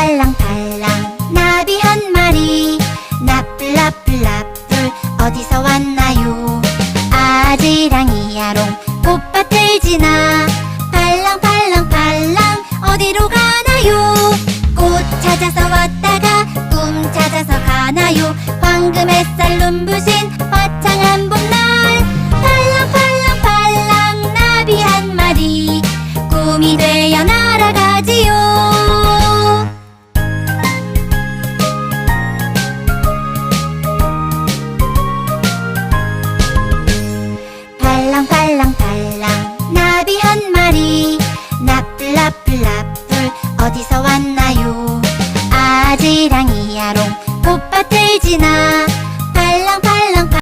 팔랑팔랑 나비 한 마리. 나뿔나뿔나뿔 어디서 왔나요? 아지랑이야롱 꽃밭을 지나 팔랑팔랑팔랑 어디로 가나요? 꽃 찾아서 왔다가 꿈 찾아서 가나요? 황금 햇살 눈부신 화창한 봄날 팔랑팔랑팔랑 나비 한 마리 꿈이 되어나 어디서 왔나요? 아지랑이 야롱 꽃밭을 지나